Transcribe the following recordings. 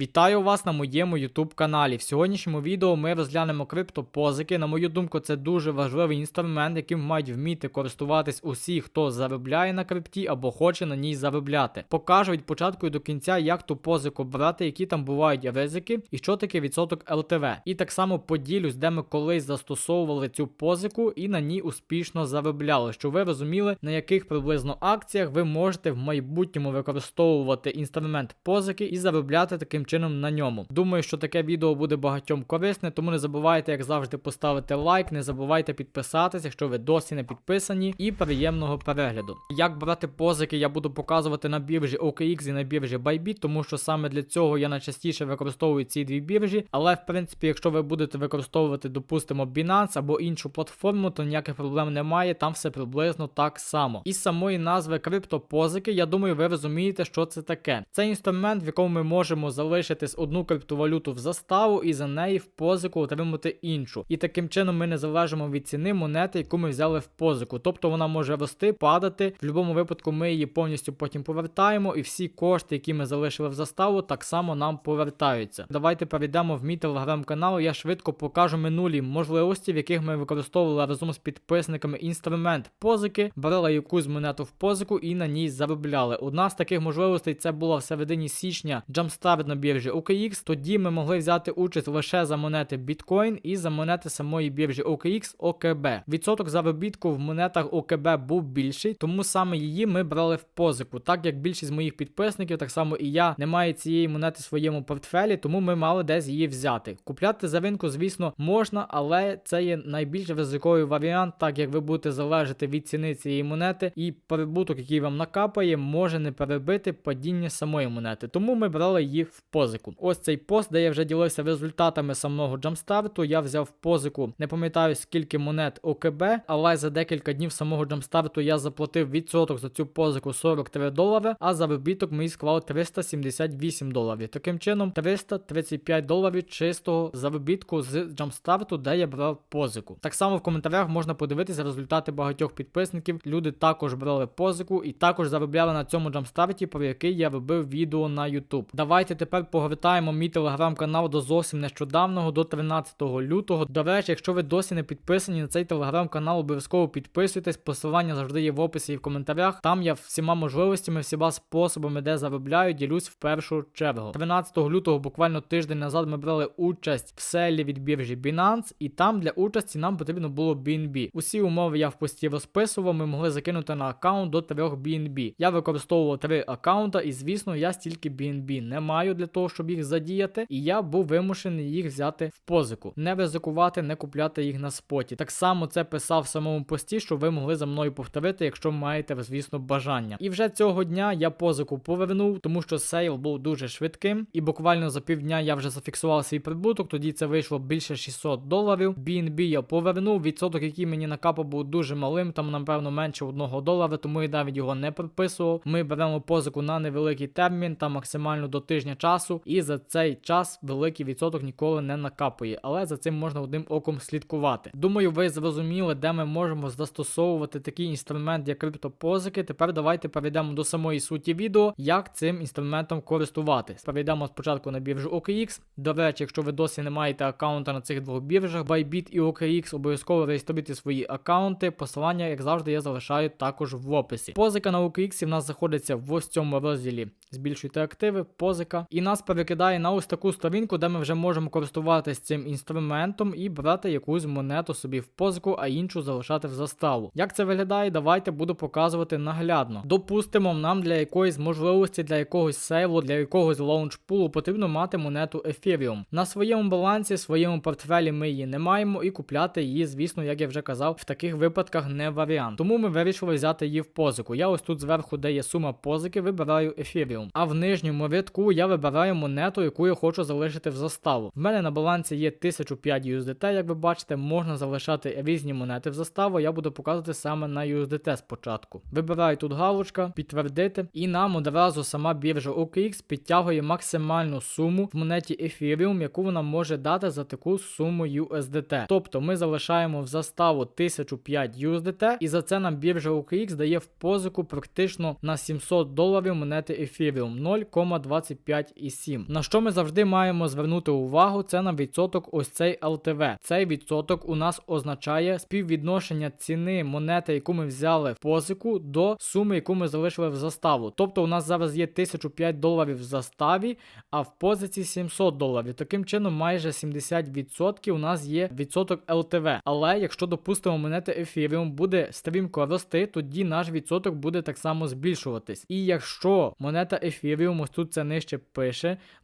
Вітаю вас на моєму YouTube каналі. В сьогоднішньому відео ми розглянемо криптопозики. На мою думку, це дуже важливий інструмент, яким мають вміти користуватись усі, хто заробляє на крипті або хоче на ній заробляти. Покажу від початку і до кінця, як ту позику брати, які там бувають ризики, і що таке відсоток ЛТВ. І так само поділюсь, де ми колись застосовували цю позику і на ній успішно заробляли, щоб ви розуміли, на яких приблизно акціях ви можете в майбутньому використовувати інструмент позики і заробляти таким чином на ньому. Думаю, що таке відео буде багатьом корисне, тому не забувайте, як завжди, поставити лайк, не забувайте підписатися, якщо ви досі не підписані, і приємного перегляду. Як брати позики, я буду показувати на біржі OKX і на біржі Bybit, тому що саме для цього я найчастіше використовую ці дві біржі. Але в принципі, якщо ви будете використовувати, допустимо, Binance або іншу платформу, то ніяких проблем немає, там все приблизно так само. Із самої назви криптопозики, я думаю, ви розумієте, що це таке. Це інструмент, в якому ми можемо залишитись одну криптовалюту в заставу і за неї в позику отримати іншу. І таким чином ми не залежимо від ціни монети, яку ми взяли в позику. Тобто вона може рости, падати. В будь-якому випадку ми її повністю потім повертаємо, і всі кошти, які ми залишили в заставу, так само нам повертаються. Давайте перейдемо в мій телеграм-канал. Я швидко покажу минулі можливості, в яких ми використовували разом з підписниками інструмент позики, брали якусь монету в позику і на ній заробляли. Одна з таких можливостей це була в середині січня Jumpstart на біржі OKX. Тоді ми могли взяти участь лише за монети Bitcoin і за монети самої біржі OKX OKB. Відсоток заробітку в монетах ОКБ був більший, тому саме її ми брали в позику. Так як більшість моїх підписників, так само і я, не має цієї монети в своєму портфелі, тому ми мали десь її взяти. Купляти за ринку, звісно, можна, але це є найбільш ризиковий варіант, так як ви будете залежати від ціни цієї монети, і прибуток, який вам накапає, може не перебити падіння самої монети. Тому ми брали її в позику. Ось цей пост, де я вже ділився результатами самого джамстарту. Я взяв позику, не пам'ятаю скільки монет ОКБ, але за декілька днів самого джамстарту я заплатив відсоток за цю позику 43 долари, а заробіток мій склав 378 доларів. Таким чином, 335 доларів чистого заробітку з джамстарту, де я брав позику. Так само в коментарях можна подивитися результати багатьох підписників. Люди також брали позику і також заробляли на цьому джамстарті, про який я робив відео на YouTube. Давайте тепер погортаємо мій телеграм-канал до зовсім нещодавнього, до 13 лютого. До речі, якщо ви досі не підписані на цей телеграм-канал, обов'язково підписуйтесь. Посилання завжди є в описі і в коментарях. Там я всіма можливостями, всіма способами, де заробляю, ділюсь в першу чергу. 13 лютого, буквально тиждень назад, ми брали участь в селі від біржі Binance, і там для участі нам потрібно було BNB. Усі умови я в пості розписував. Ми могли закинути на аккаунт до 3 BNB. Я використовував три аккаунта, і звісно, я стільки BNB не маю для того, щоб їх задіяти, і я був вимушений їх взяти в позику, не ризикувати, не купляти їх на споті. Так само це писав в самому пості, що ви могли за мною повторити, якщо маєте, звісно, бажання. І вже цього дня я позику повернув, тому що сейл був дуже швидким, і буквально за півдня я вже зафіксував свій прибуток. Тоді це вийшло більше 600 доларів. BNB я повернув. Відсоток, який мені накапав, був дуже малим, там, напевно, менше 1 долара, тому я навіть його не прописував. Ми беремо позику на невеликий термін, там максимально до тижня часу, і за цей час великий відсоток ніколи не накапує, але за цим можна одним оком слідкувати. Думаю, ви зрозуміли, де ми можемо застосовувати такий інструмент, як криптопозики. Тепер давайте перейдемо до самої суті відео, як цим інструментом користуватись. Перейдемо спочатку на біржу OKX. До речі, якщо ви досі не маєте аккаунта на цих двох біржах, Bybit і OKX, обов'язково реєструйте свої аккаунти. Посилання, як завжди, я залишаю також в описі. Позика на OKX в нас знаходиться в ось цьому розділі. Збільшуйте активи, позика, і нас перекидає на ось таку сторінку, де ми вже можемо користуватися цим інструментом і брати якусь монету собі в позику, а іншу залишати в заставу. Як це виглядає, давайте буду показувати наглядно. Допустимо, нам для якоїсь можливості, для якогось сейлу, для якогось лаунчпулу потрібно мати монету Ethereum. На своєму балансі, своєму портфелі ми її не маємо, і купляти її, звісно, як я вже казав, в таких випадках не варіант. Тому ми вирішили взяти її в позику. Я ось тут зверху, де є сума позики, вибираю Ethereum. А в нижньому рядку я вибираю монету, яку я хочу залишити в заставу. В мене на балансі є 1005 USDT, як ви бачите, можна залишати різні монети в заставу. Я буду показувати саме на USDT спочатку. Вибираю тут галочка, підтвердити, і нам одразу сама біржа OKX підтягує максимальну суму в монеті Ethereum, яку вона може дати за таку суму USDT. Тобто ми залишаємо в заставу 1005 USDT, і за це нам біржа OKX дає в позику практично на 700 доларів монети Ethereum 0,25 4,7. На що ми завжди маємо звернути увагу, це на відсоток ось цей LTV. Цей відсоток у нас означає співвідношення ціни монети, яку ми взяли в позику, до суми, яку ми залишили в заставу. Тобто у нас зараз є 1005 доларів в заставі, а в позиці 700 доларів. Таким чином, майже 70% у нас є відсоток LTV. Але якщо допустимо монети Ethereum буде стрімко рости, тоді наш відсоток буде так само збільшуватись. І якщо монета Ethereum, ось тут це нижче пише,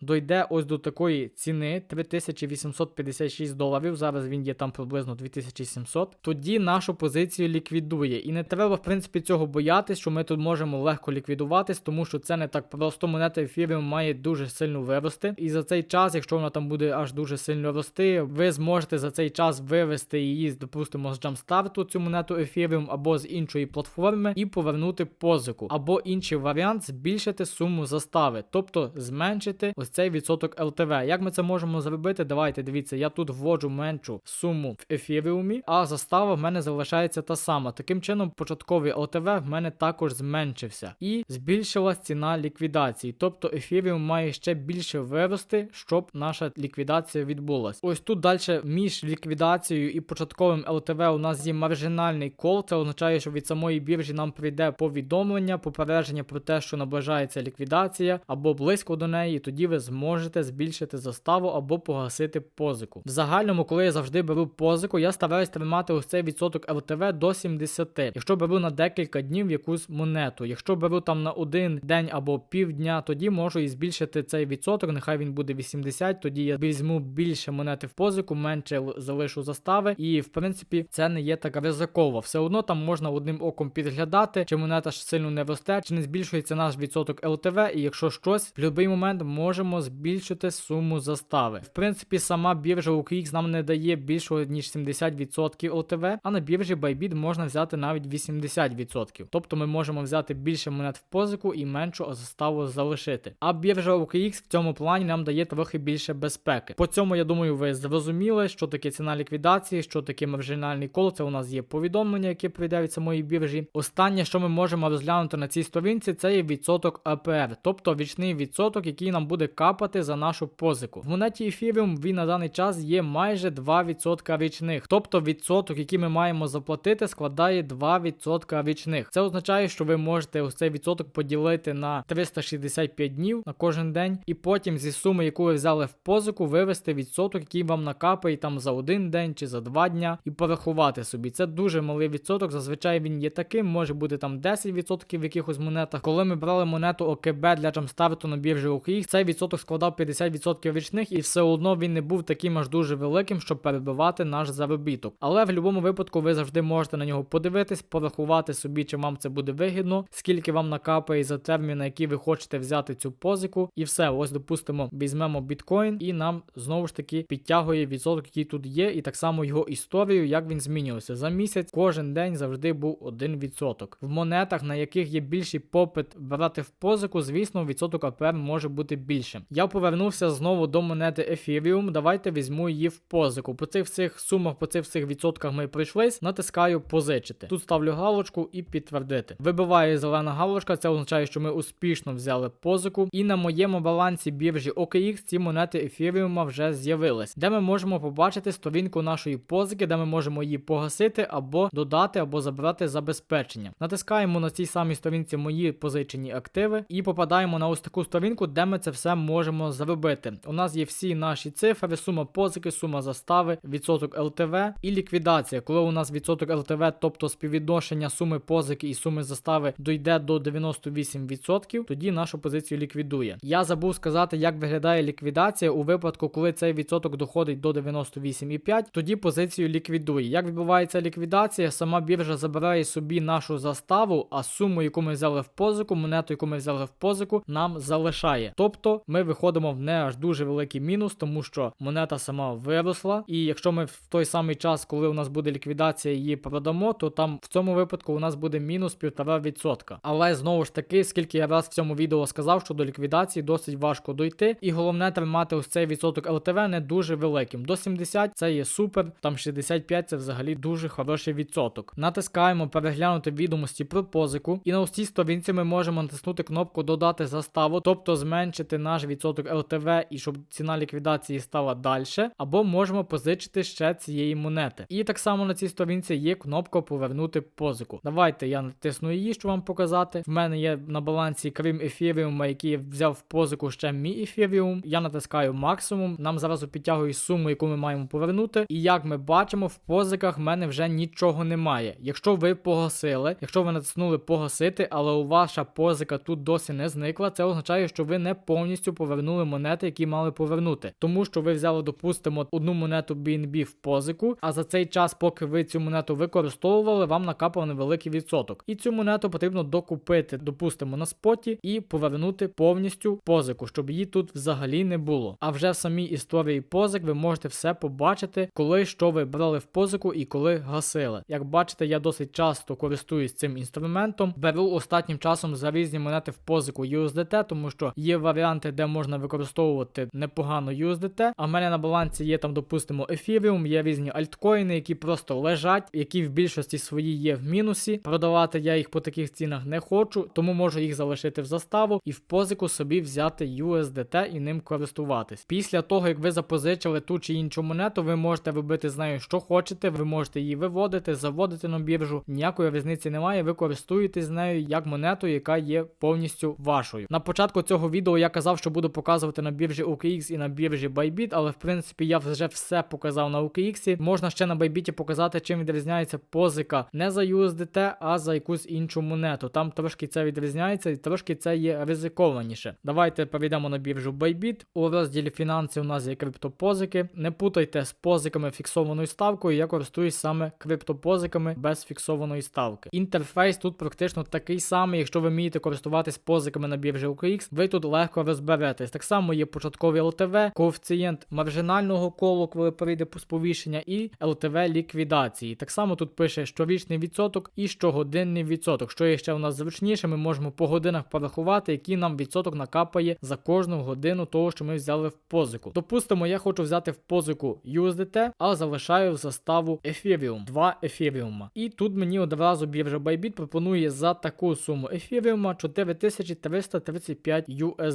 дойде ось до такої ціни 3856 доларів. Зараз він є там приблизно 2700, тоді нашу позицію ліквідує. І не треба, в принципі, цього боятись, що ми тут можемо легко ліквідуватись, тому що це не так просто. Монета Ethereum має дуже сильно вирости. І за цей час, якщо вона там буде аж дуже сильно рости, ви зможете за цей час вивести її, допустимо, з джамстарту, цю монету Ethereum або з іншої платформи і повернути позику. Або інший варіант збільшити суму застави, тобто зменшити ось цей відсоток LTV. Як ми це можемо зробити? Давайте дивіться, я тут вводжу меншу суму в ефіріумі, а застава в мене залишається та сама. Таким чином, початковий LTV в мене також зменшився і збільшилась ціна ліквідації. Тобто ефіріум має ще більше вирости, щоб наша ліквідація відбулась. Ось тут далі між ліквідацією і початковим LTV у нас є маржинальний кол. Це означає, що від самої біржі нам прийде повідомлення, попередження про те, що наближається ліквідація або близько до неї. І Тоді ви зможете збільшити заставу або погасити позику. В загальному, коли я завжди беру позику, я стараюсь тримати ось цей відсоток LTV до 70. Якщо беру на декілька днів якусь монету, якщо беру там на один день або півдня, тоді можу і збільшити цей відсоток. Нехай він буде 80, Тоді я візьму більше монети в позику, менше залишу застави. І в принципі це не є так ризиково. Все одно там можна одним оком підглядати, чи монета ж сильно не росте, чи не збільшується наш відсоток LTV, і якщо щось, в будь-який момент можемо збільшити суму застави. В принципі, сама біржа OKX нам не дає більшого ніж 70% LTV, а на біржі Bybit можна взяти навіть 80%. Тобто ми можемо взяти більше монет в позику і меншу заставу залишити. А біржа OKX в цьому плані нам дає трохи більше безпеки. По цьому я думаю, ви зрозуміли, що таке ціна ліквідації, що таке маржинальний кол. Це у нас є повідомлення, яке прийде від самої біржі. Останнє, що ми можемо розглянути на цій сторінці, це є відсоток APR, тобто вічний відсоток, який нам буде капати за нашу позику. В монеті Ethereum він на даний час є майже 2% річних. Тобто відсоток, який ми маємо заплатити, складає 2% річних. Це означає, що ви можете ось цей відсоток поділити на 365 днів на кожен день, і потім зі суми, яку ви взяли в позику, вивести відсоток, який вам накапає там за один день чи за два дня, і порахувати собі. Це дуже малий відсоток. Зазвичай він є таким, може бути там 10% в якихось монетах. Коли ми брали монету ОКБ для джамстарту на біржі OKX, цей відсоток складав 50% річних, і все одно він не був таким аж дуже великим, щоб перебивати наш заробіток. Але в будь-якому випадку ви завжди можете на нього подивитись, порахувати собі, чи вам це буде вигідно, скільки вам накапає за термін, на який ви хочете взяти цю позику, і все. Ось, допустимо, візьмемо біткоін, і нам знову ж таки підтягує відсоток, який тут є, і так само його історію, як він змінювався. За місяць кожен день завжди був 1%. В монетах, на яких є більший попит брати в позику, звісно, відсоток АПР може бути більшим. Я повернувся знову до монети Ethereum. Давайте візьму її в позику. По цих всіх сумах, по цих всіх відсотках ми пройшлись, натискаю позичити. Тут ставлю галочку і підтвердити. Вибиває зелена галочка, це означає, що ми успішно взяли позику. І на моєму балансі біржі OKX ці монети Ethereum вже з'явились, де ми можемо побачити сторінку нашої позики, де ми можемо її погасити або додати, або забрати забезпечення. Натискаємо на цій самій сторінці мої позичені активи і попадаємо на ось таку сторінку, де ми це все можемо зробити. У нас є всі наші цифри, сума позики, сума застави, відсоток LTV і ліквідація. Коли у нас відсоток LTV, тобто співвідношення суми позики і суми застави дойде до 98%, тоді нашу позицію ліквідує. Я забув сказати, як виглядає ліквідація у випадку, коли цей відсоток доходить до 98,5, тоді позицію ліквідує. Як відбувається ліквідація, сама біржа забирає собі нашу заставу, а суму, яку ми взяли в позику, монету, яку ми взяли в позику, нам залишає. Тобто ми виходимо в не аж дуже великий мінус, тому що монета сама виросла. І якщо ми в той самий час, коли у нас буде ліквідація, її продамо, то там в цьому випадку у нас буде мінус 1,5%. Але знову ж таки, скільки я раз в цьому відео сказав, що до ліквідації досить важко дойти, і головне тримати ось цей відсоток LTV не дуже великим. До 70 це є супер, там 65 це взагалі дуже хороший відсоток. Натискаємо переглянути відомості про позику, і на ось цій сторінці ми можемо натиснути кнопку Додати заставу, тобто зменшити зменшити наш відсоток ЛТВ і щоб ціна ліквідації стала далі, або можемо позичити ще цієї монети. І так само на цій сторінці є кнопка повернути позику. Давайте я натисну її, щоб вам показати. В мене є на балансі, крім ефіріума, який я взяв в позику ще мій ефіріум. Я натискаю максимум. Нам зразу підтягує суму, яку ми маємо повернути. І як ми бачимо, в позиках в мене вже нічого немає. Якщо ви погасили, якщо ви натиснули погасити, але у ваша позика тут досі не зникла, це означає, що ви не повністю повернули монети, які мали повернути. Тому що ви взяли, допустимо, одну монету BNB в позику, а за цей час, поки ви цю монету використовували, вам накапав невеликий відсоток. І цю монету потрібно докупити, допустимо, на споті і повернути повністю позику, щоб її тут взагалі не було. А вже в самій історії позик ви можете все побачити, коли що ви брали в позику і коли гасили. Як бачите, я досить часто користуюсь цим інструментом. Беру останнім часом за різні монети в позику USDT, тому що є варіанти, де можна використовувати непогано USDT. А в мене на балансі є там, допустимо, Ethereum, є різні альткоїни, які просто лежать, які в більшості своїй є в мінусі. Продавати я їх по таких цінах не хочу, тому можу їх залишити в заставу і в позику собі взяти USDT і ним користуватись. Після того, як ви запозичили ту чи іншу монету, ви можете робити з нею, що хочете. Ви можете її виводити, заводити на біржу. Ніякої різниці немає. Ви користуєтесь з нею як монетою, яка є повністю вашою. На початку цього відео я казав, що буду показувати на біржі OKX і на біржі Bybit, але в принципі я вже все показав на OKX. Можна ще на Bybit показати, чим відрізняється позика не за USDT, а за якусь іншу монету. Там трошки це відрізняється і трошки це є ризикованіше. Давайте перейдемо на біржу Bybit. У розділі фінанси у нас є криптопозики. Не путайте з позиками фіксованою ставкою. Я користуюсь саме криптопозиками без фіксованої ставки. Інтерфейс тут практично такий самий. Якщо ви вмієте користуватись позиками на біржі OKX, ви тут легко розберетесь. Так само є початковий ЛТВ, коефіцієнт маржинального колу, коли прийде сповіщення, і ЛТВ ліквідації. Так само тут пише щорічний відсоток і щогодинний відсоток. Що є ще у нас зручніше, ми можемо по годинах порахувати, який нам відсоток накапає за кожну годину того, що ми взяли в позику. Допустимо, я хочу взяти в позику USDT, а залишаю в заставу Ethereum, 2 ефіріума. І тут мені одразу біржа Bybit пропонує за таку суму ефіріума 4335 USDT.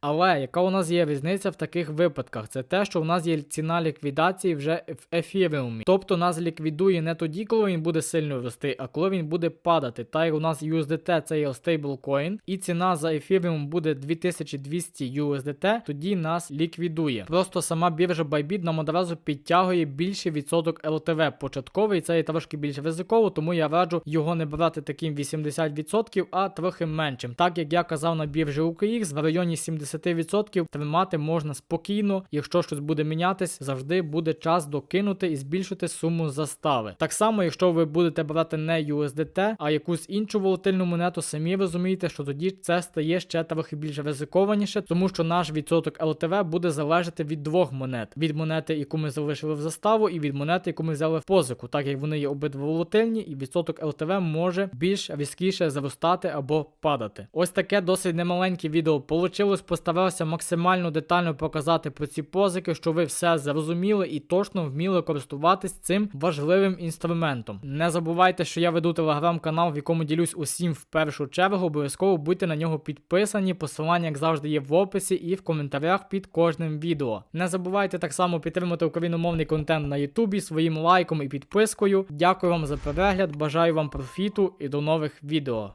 Але яка у нас є різниця в таких випадках? Це те, що у нас є ціна ліквідації вже в ефіріумі. Тобто нас ліквідує не тоді, коли він буде сильно рости, а коли він буде падати. Так як у нас USDT це є стейблкоін, і ціна за ефіріум буде 2200 USDT, тоді нас ліквідує. Просто сама біржа Bybit нам одразу підтягує більший відсоток LTV початковий. Це є трошки більш ризиково, тому я раджу його не брати таким 80%, а трохи меншим. Так як я казав на біржі UKX, в районі 70% тримати можна спокійно. Якщо щось буде мінятись, завжди буде час докинути і збільшити суму застави. Так само, якщо ви будете брати не USDT, а якусь іншу волатильну монету, самі розумієте, що тоді це стає ще трохи більш ризикованіше, тому що наш відсоток LTV буде залежати від двох монет: від монети, яку ми залишили в заставу, і від монети, яку ми взяли в позику, так як вони є обидва волатильні, і відсоток LTV може більш різкіше зростати або падати. Ось таке досить немаленьке відео получилось. Постарався максимально детально показати про ці позики, що ви все зрозуміли і точно вміли користуватись цим важливим інструментом. Не забувайте, що я веду телеграм-канал, в якому ділюсь усім в першу чергу. Обов'язково будьте на нього підписані. Посилання, як завжди, є в описі і в коментарях під кожним відео. Не забувайте так само підтримати україномовний контент на Ютубі своїм лайком і підпискою. Дякую вам за перегляд, бажаю вам профіту і до нових відео.